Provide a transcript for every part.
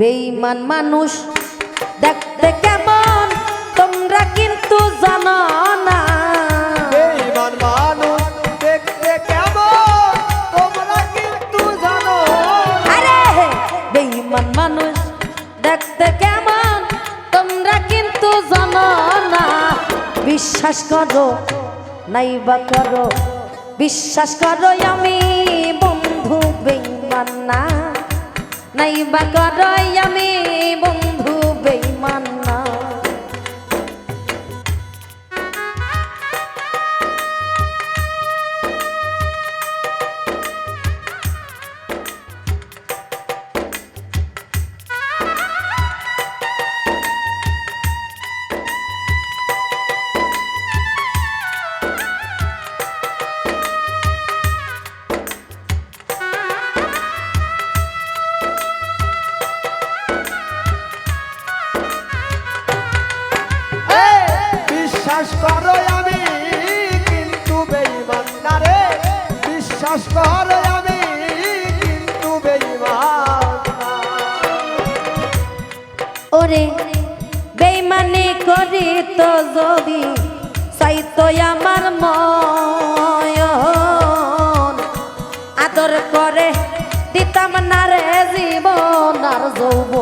বেঈমান মানুষ। দেখতে কেমন তোমরা কিন্তু জানো না। বেঈমান মানুষ দেখতে কেমন তোমরা কিন্তু জানো আরে বেঈমান মানুষ দেখতে কেমন তোমরা কিন্তু জানো না। বিশ্বাস করো নাইবা করো। বিশ্বাস করো আমি বন্ধু বেইমান না। নাইবা করো আমি বিশ্বাস করো আমি কিন্তু ওরে, বেইমানি করি তো যদি চাইতো আমার ময়ন, আদর করে দিতাম না রে জীবন আর যৌব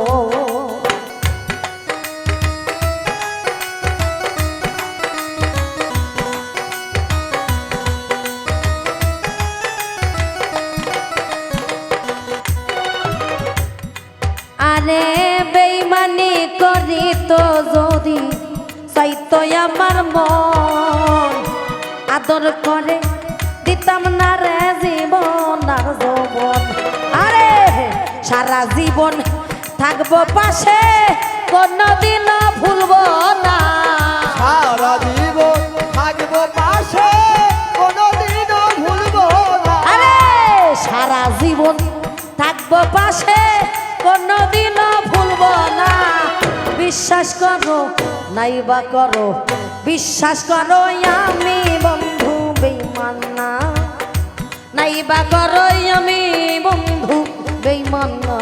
আরে বেইমানি করি তো যদি চাইতো আমার মন। আদর করে দিতাম না রে জীবন আর যৌবন। আরে সারা জীবন থাকব পাশে কোনদিন ভুলবো না। সারা জীবন থাকব পাশে কোনোদিনও ভুলবো না। আরে সারা জীবন থাকব পাশে কোনদিনও ভুলব না। বিশ্বাস করো নাই বা করো। বিশ্বাস করো, আমি বন্ধু বেইমান না। নাইবা করো, আমি বন্ধু বেইমান না।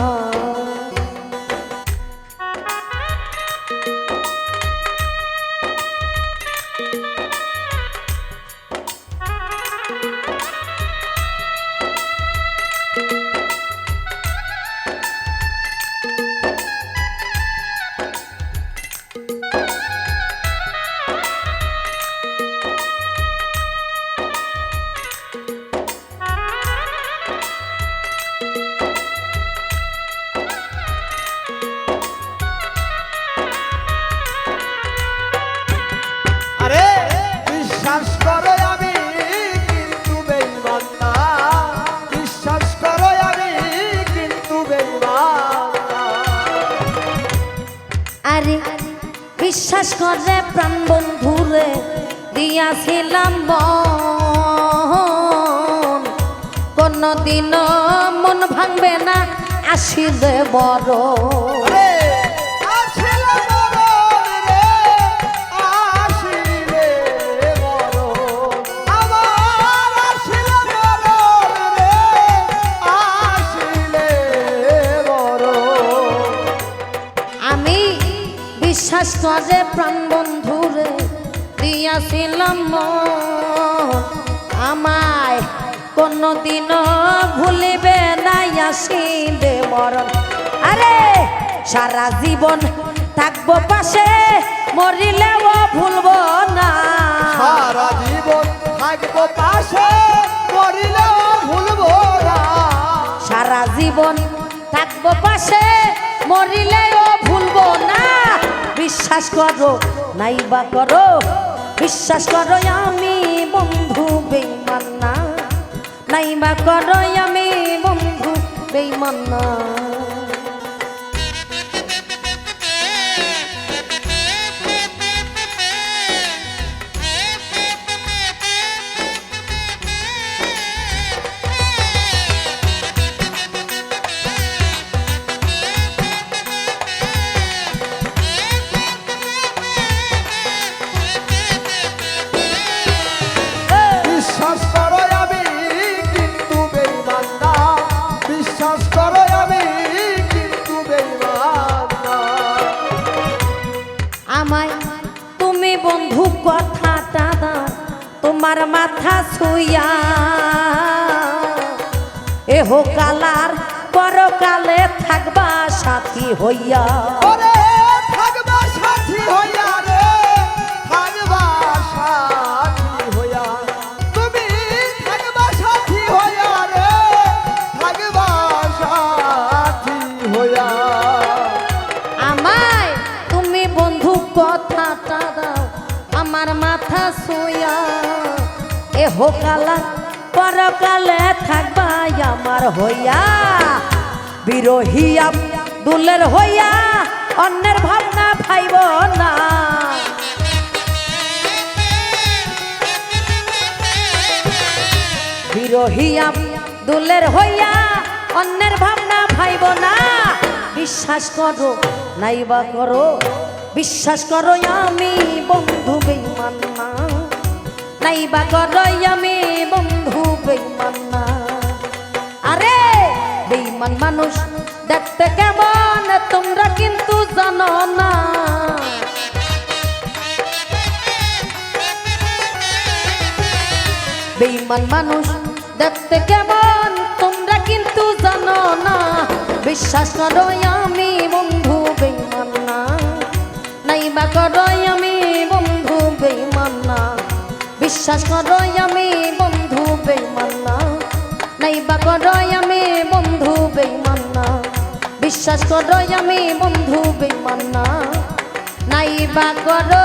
আরে বিশ্বাস করে প্রাণ বন্ধুরে দিয়াছিলাম কোনো কোনদিন মন ভাঙবে না আসিলে বড়। বিশ্বাস করে প্রাণ বন্ধুরে দিয়াছিলাম আমায় কোনদিন ভুলিবে না আসিলে মরণ। আরে সারা জীবন থাকব পাশে মরিলেও ভুলবো না। সারা জীবন থাকব পাশে মরিলেও ভুলবো না। সারা জীবন থাকব পাশে মরিলেও ভুলবো না। বিশ্বাস করো, নাইবা করো। বিশ্বাস করো, আমি বন্ধু বেইমান না নাইবা করো, আমি বন্ধু বেইমান না তোমার মাথা ছুইয়া এহ কালার পরকালে থাকবা সাথী হইয়া। এহ কালার পরকালে থাকবা আমার হইয়া। বিরহিয়া দুলের হইয়া, অন্যের ভাবনা ভাইব না। বিরহিয়া দুলের হইয়া, অন্যের ভাবনা ভাইব না। বিশ্বাস করো, নাইবা করো, বিশ্বাস করো আমি বন্ধু বেইমান না। নাইবা করো আমি বন্ধু আরে বেইমান মানুষ, দেখতে কেমন তোমরা কিন্তু জানো না। বেইমান মানুষ, দেখতে কেমন তোমরা কিন্তু জানো না। বিশ্বাস করো আমি বন্ধু বেইমান না নাইবা করো আমি বিশ্বাস করো, আমি বন্ধু বেমান্না নাই নাইবা করো, আমি বন্ধু বেমান্না বিশ্বাস করো, আমি বন্ধু বেমান্না নাই নাইবা করো।